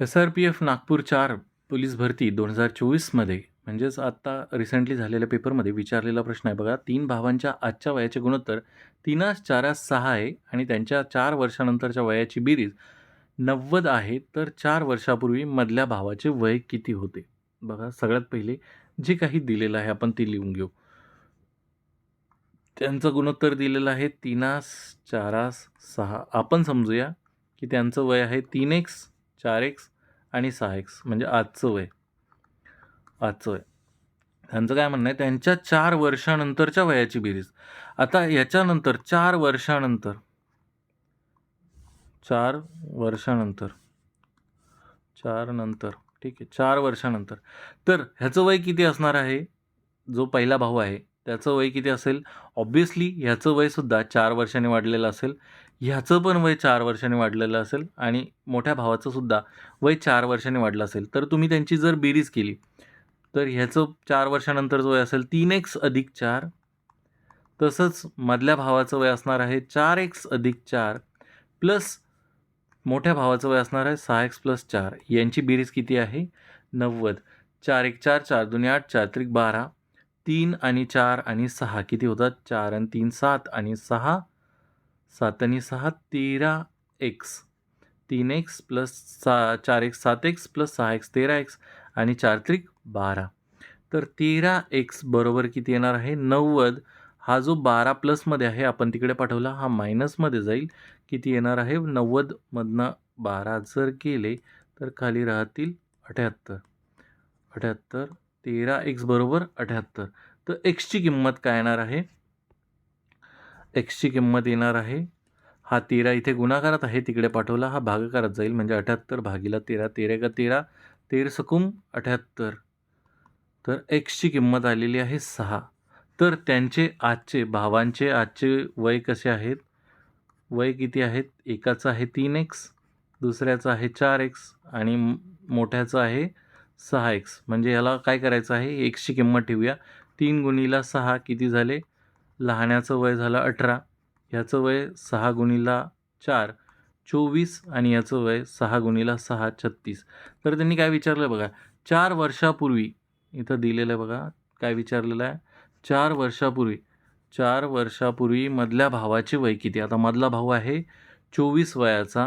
S R P F Nagpur चार police भरती दोन हजार चोवीसमध्ये. म्हणजेच आत्ता रिसेंटली झालेल्या पेपरमध्ये विचारलेला प्रश्न आहे बघा. तीन भावांच्या आजच्या वयाचे गुणोत्तर तीनास चारास सहा आहे आणि त्यांच्या चार वर्षानंतरच्या वयाची बेरीज नव्वद आहे. तर चार वर्षापूर्वी मधल्या भावाचे वय किती होते? बघा सगळ्यात पहिले जे काही दिलेलं आहे आपण ते लिहून घेऊ. त्यांचं गुणोत्तर दिलेलं आहे तीनास चारास सहा. आपण समजूया की त्यांचं वय आहे तीन एक्स चार एक्स आणि सहा एक्स म्हणजे आजचं वय. आजचं वय. त्यांचं काय म्हणणं आहे? त्यांच्या चार वर्षानंतरच्या वयाची बेरीज. आता याच्यानंतर चार वर्षानंतर. चार वर्षानंतर. चार नंतर. ठीक आहे चार वर्षानंतर. तर ह्याचं वय किती असणार आहे? जो पहिला भाऊ आहे त्याचं वय किती असेल? ऑब्वियसली ह्याचं वयसुद्धा चार वर्षांनी वाढलेलं असेल. ह्याचं पण वय चार वर्षांनी वाढलेलं असेल आणि मोठ्या भावाचं सुद्धा वय चार वर्षांनी वाढलं असेल. तर तुम्ही त्यांची जर बेरीज केली तर ह्याचं चार वर्षानंतरचं वय असेल तीन एक्स अधिक चार. तसंच मधल्या भावाचं वय असणार आहे चार एक्स अधिक चार प्लस मोठ्या भावाचं वय असणार आहे सहा एक्स प्लस चार. यांची बेरीज किती आहे? नव्वद. चार एक चार चार दोन्ही आठ चार त्रिक बारा. तीन आणि चार आणि सहा. किती होतात? चार आणि तीन सात आणि सहा. सात आणि सहा तेरा एक्स तीन एक्स प्लस सा चार एक्स सात एक्स प्लस सहा एक्स तेरा एक्स आणि चार त्रिक बारा. तर तेरा एक्स बरोबर किती येणार आहे? नव्वद. हा जो बारा प्लसमध्ये आहे आपण तिकडे पाठवला हा मायनसमध्ये जाईल. किती येणार आहे? नव्वदमधनं बारा जर गेले तर खाली राहतील अठ्याहत्तर. अठ्याहत्तर तेरा एक्स बरोबर अठ्याहत्तर. तर एक्सची किंमत काय येणार आहे? एक्सची किंमत येणार आहे. हा तेरा इथे गुणाकारात आहे. तिकडे पाठवला. हा भागाकारात जाईल. म्हणजे अठ्याहत्तर भागीला तेरा. तेरा का तेरा? तेर सकुम अठ्याहत्तर. तर एक्सची किंमत आलेली आहे सहा. तर त्यांचे आजचे भावांचे आजचे वय कसे आहेत? वय किती आहेत? एकाचं आहे तीन एक्स. दुसऱ्याचं आहे चार एक्स. आणि मोठ्याचं आहे सहा एक्स. म्हणजे याला काय करायचं आहे? एक्सची किंमत ठेवूया. तीन गुणीला सहा किती झाले? लहाण्याचं वय झालं अठरा. ह्याचं वय सहा गुणीला चार चोवीस आणि याचं वय सहा गुणीला सहा छत्तीस. तर त्यांनी काय विचारलं बघा चार वर्षापूर्वी इथं दिलेलं आहे बघा काय विचारलेलं आहे? चार वर्षापूर्वी चार वर्षापूर्वी मधल्या भावाचे वय किती? आता मधला भाऊ आहे चोवीस वयाचा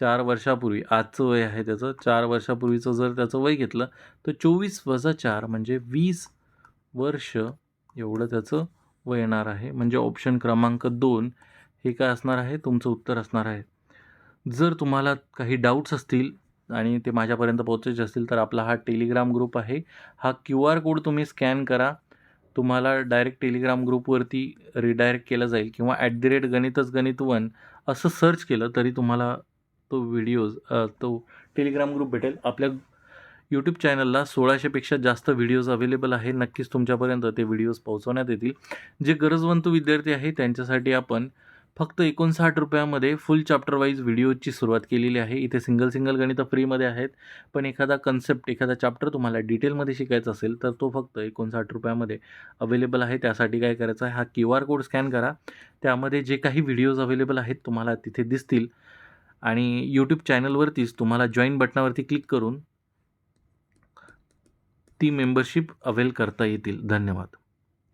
चार वर्षापूर्वी आजचं वय आहे त्याचं चार वर्षापूर्वीचं जर त्याचं वय घेतलं तर चोवीस वजा चार म्हणजे वीस वर्ष एवढं त्याचं व येणार आहे. म्हणजे ऑप्शन क्रमांक दोन हे काय असणार आहे? तुमचं उत्तर असणार आहे. जर तुम्हाला काही डाऊट्स असतील आणि ते माझ्यापर्यंत पोहोचायचे असतील तर आपला हा टेलिग्राम ग्रुप आहे. हा क्यू आर कोड तुम्ही स्कॅन करा. तुम्हाला डायरेक्ट टेलिग्राम ग्रुपवरती रिडायरेक्ट केलं जाईल किंवा ॲट दी रेट गणितच गणित वन असं सर्च केलं तरी तुम्हाला तो व्हिडिओज तो टेलिग्राम ग्रुप भेटेल. आपल्या यूट्यूब चॅनलला सोळाशेपेक्षा जास्त व्हिडिओज अवेलेबल आहे. नक्कीच तुमच्यापर्यंत ते व्हिडिओज पोहोचवण्यात येतील. जे गरजवंत विद्यार्थी आहे त्यांच्यासाठी आपण फक्त एकोणसाठ रुपयामध्ये फुल चॅप्टर वाईज व्हिडिओची सुरुवात केलेली आहे. इथे सिंगल सिंगल गणितं फ्रीमध्ये आहेत. पण एखादा कन्सेप्ट एखादा चॅप्टर तुम्हाला डिटेलमध्ये शिकायचा असेल तर तो फक्त एकोणसाठ रुपयामध्ये अवेलेबल आहे. त्यासाठी काय करायचं आहे? हा क्यू आर कोड स्कॅन करा. त्यामध्ये जे काही व्हिडिओज अवेलेबल आहेत तुम्हाला तिथे दिसतील. आणि यूट्यूब चॅनलवरतीच तुम्हाला जॉईन बटनावरती क्लिक करून ती मेंबरशिप अवेल करता येतील. धन्यवाद.